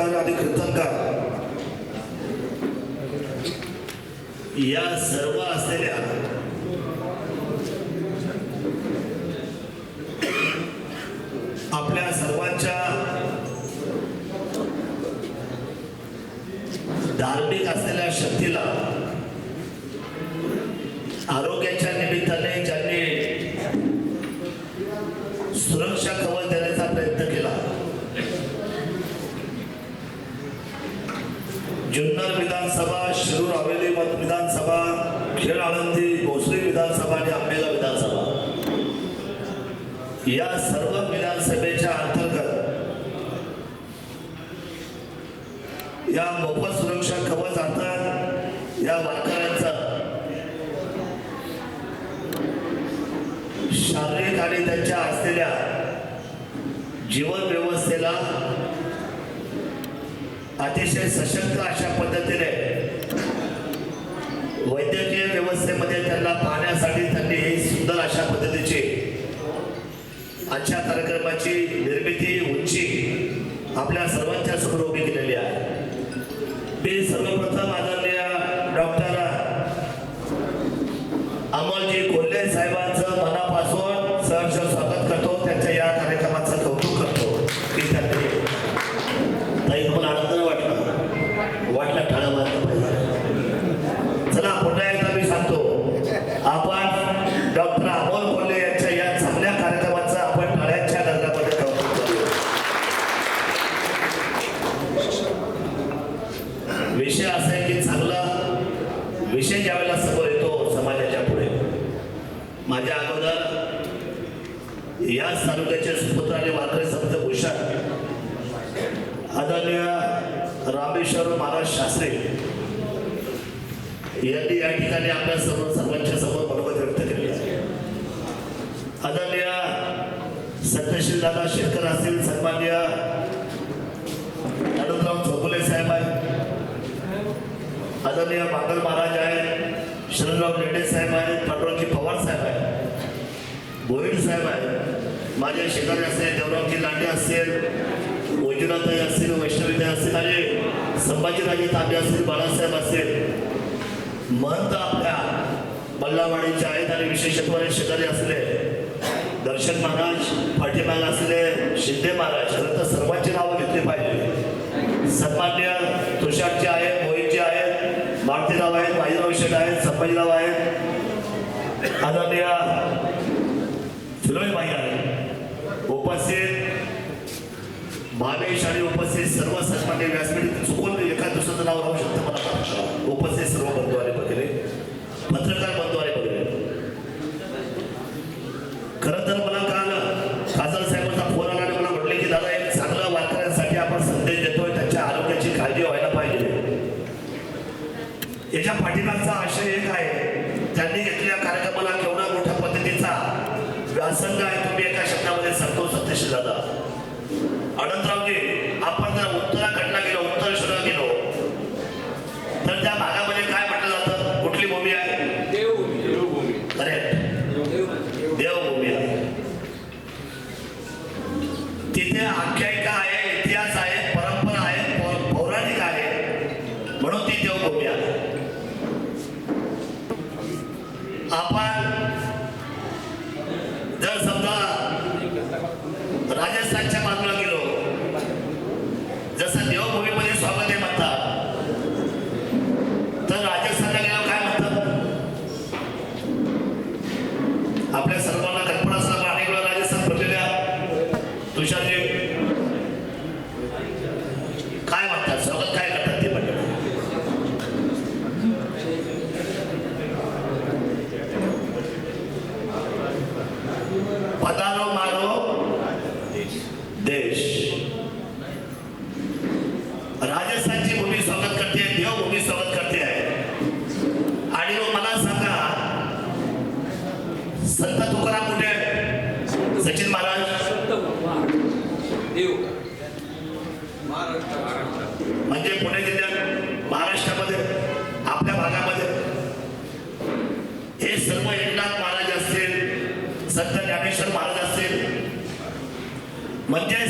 भजनकार आणि कीर्तनकार या सर्व असलेल्या आपल्या सर्वांच्या धार्मिक असलेल्या शक्तीला आरोग्याच्या निमित्ताने ज्यांनी सुरक्षा कवच देण्याचा प्रयत्न केला जुन्नर विधानसभा शिरूर हवेली मत विधानसभा खेड आळंदी भोसरी विधानसभा आणि आंबेगाव विधानसभा. या सर्व विधानसभेच्या अंतर्गत या मोफत सुरक्षा कवच अर्थात या वारकऱ्यांचा शारीरिक आणि त्यांच्या असलेल्या जीवन व्यवस्थेला अतिशय सशक्त अशा पद्धतीने वैद्यक व्यवस्थेमध्ये त्यांना पाहण्यासाठी त्यांनी हे सुंदर अशा पद्धतीचे आजच्या कार्यक्रमाची निर्मिती उंची आपल्या सर्वांच्या समोर उभी केलेली आहे. मी सर्वप्रथम आदरणीय डॉक्टर याच तालुक्याचे सुपुत्र आणि वारकरी समजा भूषण आदरणीय रामेश्वर महाराज शास्त्री यांनी या ठिकाणी आपल्यासमोर सर्वांच्या समोर मनोगत व्यक्त केले. आहे आदरणीय सत्यशील दादा शेतकर असतील सन्मान्य अनंतराव चौगुले साहेब आहेत. आदरणीय मांगल महाराज आहेत शरणराव लेंडे साहेब आहेत पांडुरंगजी पवार साहेब आहेत भोईर साहेब आहेत. माझे शेजारी असतील देवरावजी लांडे असतील वैजनाथाई असतील वैष्णवीताई असतील आणि संभाजीराजे ताबे असतील बाळासाहेब असेल महंत आपल्या बल्लावाडीचे आहेत आणि विशेषत्वाने शेजारी असले दर्शन महाराज पाठीमाग असले शिंदे महाराज खरं तर सर्वांची नावं घेतली पाहिजे. सन्मान्य तुषारचे आहेत मोहितचे आहेत मारुतीराव आहेत बाजीराव शेठ आहेत संभाजीराव आहेत. आदरणीय फिरोईबाई आहेत. उपस्थित भावेश आणि उपस्थित सर्व सन्मान्य व्यासपीठ चुकून एका दुसऱ्याचं नाव राहू शकतं मला उपस्थित सर्व बंधुवारे वगैरे पत्रकार बंधुवारे वगैरे खरं तर मला काय खासदार साहेबांचा फोन आला आणि मला म्हटले की दादा एक चांगला वारकऱ्यांसाठी आपण संदेश देतोय त्यांच्या आरोग्याची काळजी व्हायला पाहिजे याच्या पाठीमागचा आशय एक आहे त्यांनी घेतलेल्या कार्यक्रमाला केवढा मोठ्या पद्धतीचा व्यासंग आहे तुम्ही एका शब्दामध्ये सांगतो सत्यशील दादा अनंतरावजी आपण जर उत्तराखंडला सचिन महाराज. देव. म्हणजे पुणे जिल्ह्यात महाराष्ट्रामध्ये आपल्या भागामध्ये. हे सर्व एकनाथ महाराज असतील संत ज्ञानेश्वर महाराज असतील. म्हणजे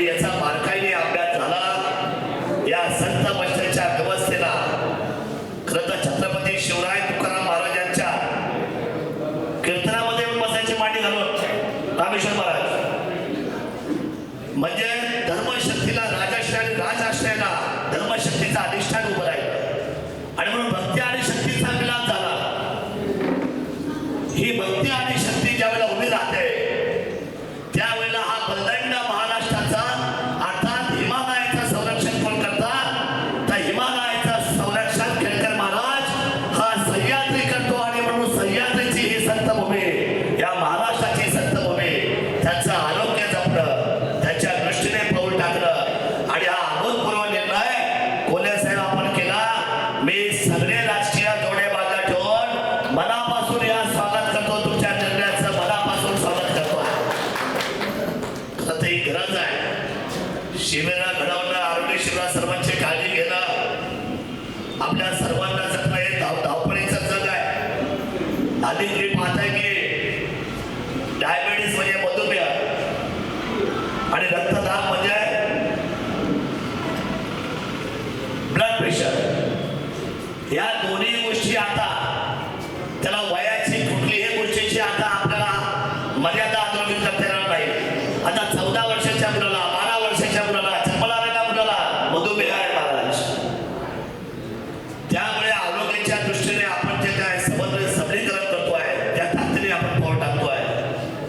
ดียนสร้างบาร सर्वांना जगणं हे धाव धावपळीचं जग आहे. आधी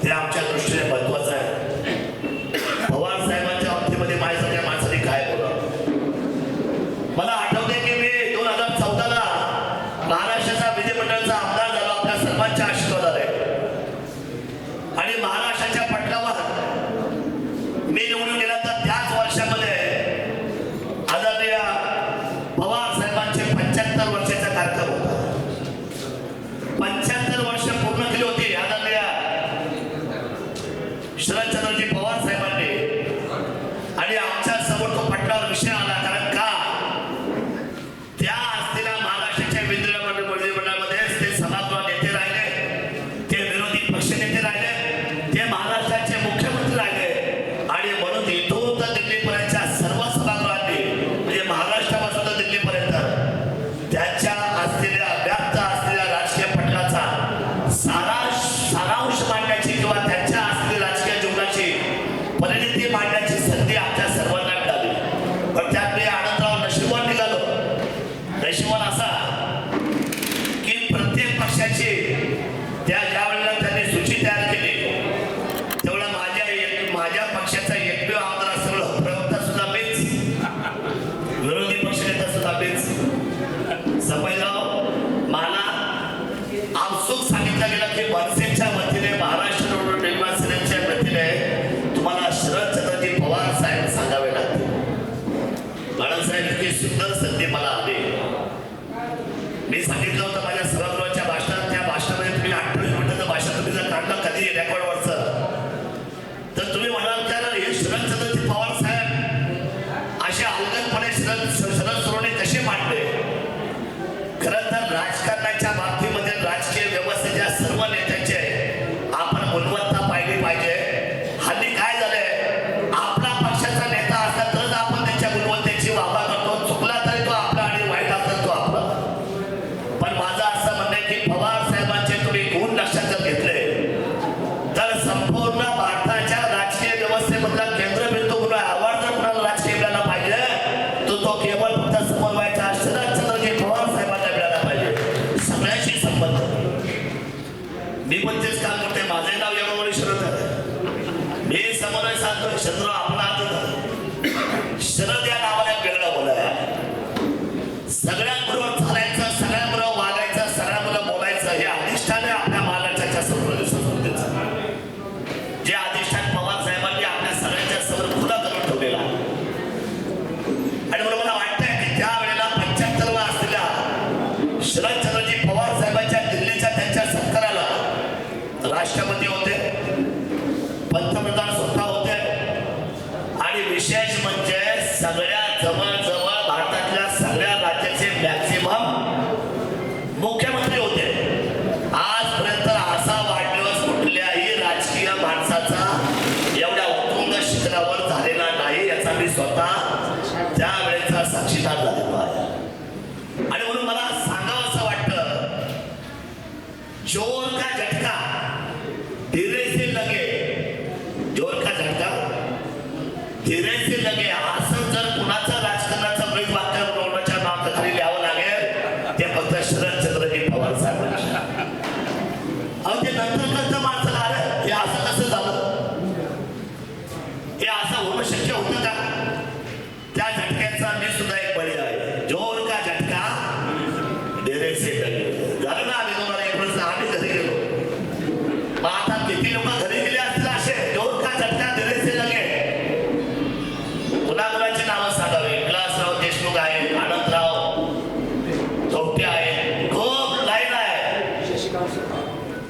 ते आमच्याकडे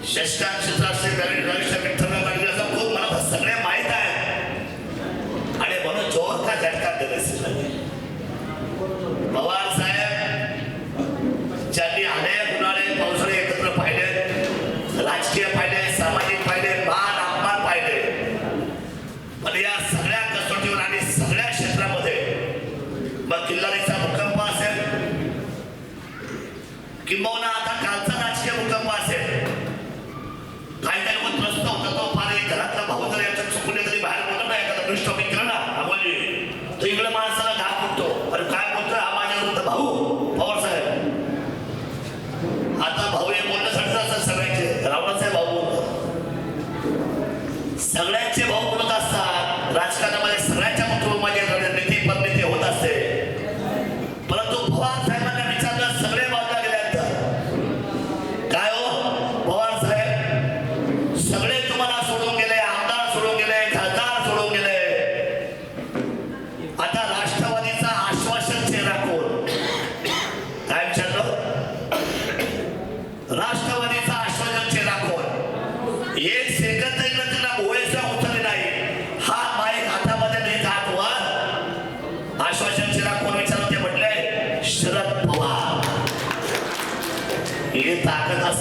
षष्टांश शास्त्री विठ्ठल मंदिराचा खूप मला सगळ्या माहीत आहे आणि म्हणून जोर का झटका गरज पवार ना अमोली तो इकडे माणसाला घात म्हणतो अरे काय बोलतोय? हा माझ्या भाऊ पवार साहेब. आता भाऊ हे बोलत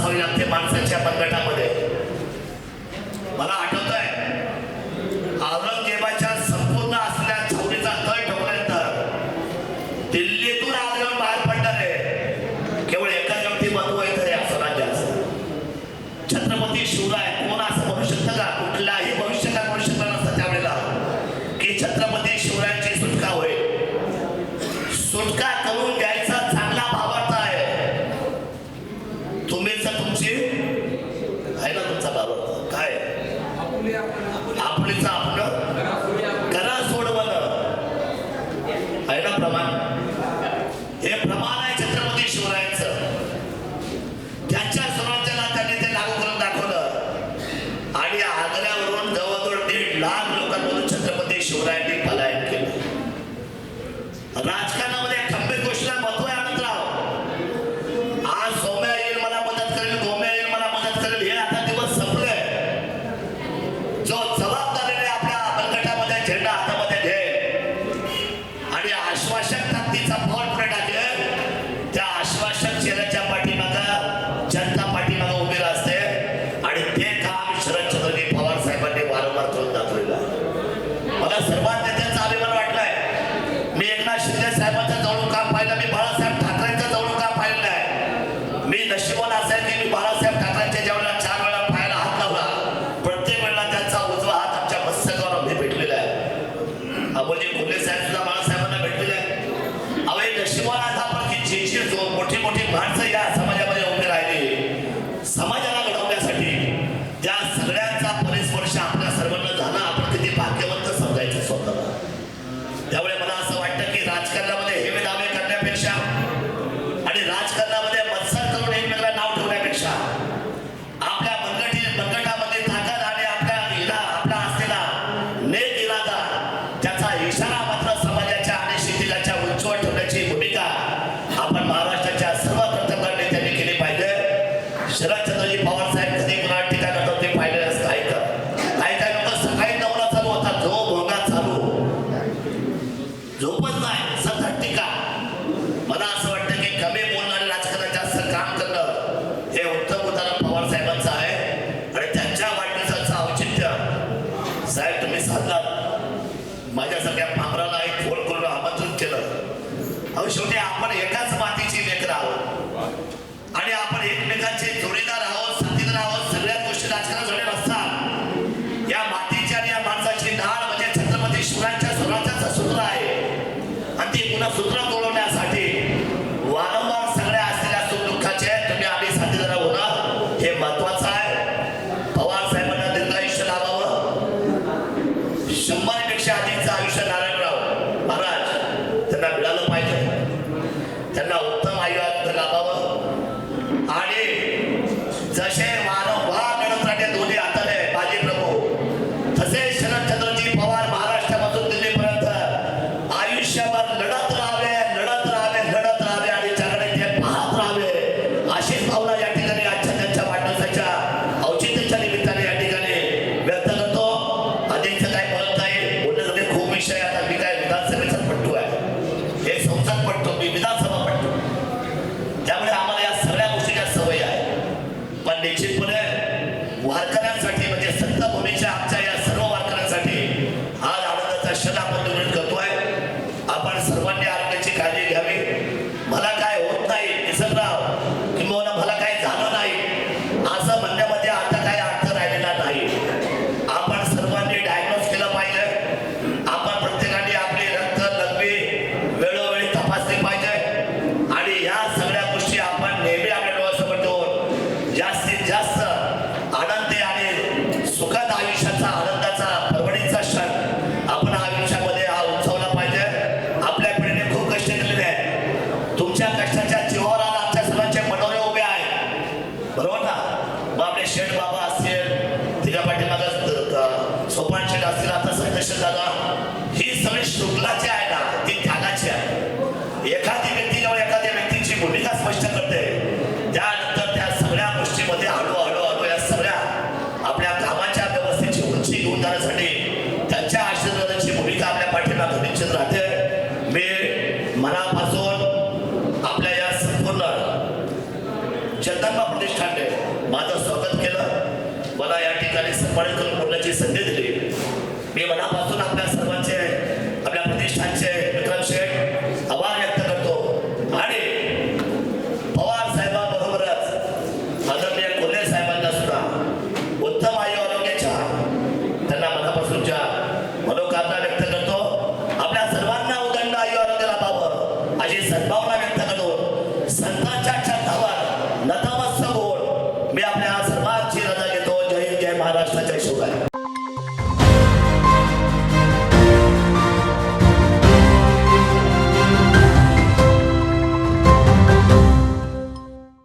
হয়ে যাচ্ছে মানুষের असा इशारा मात्र समाजाच्या said about आपल्या प्रतिष्ठानचे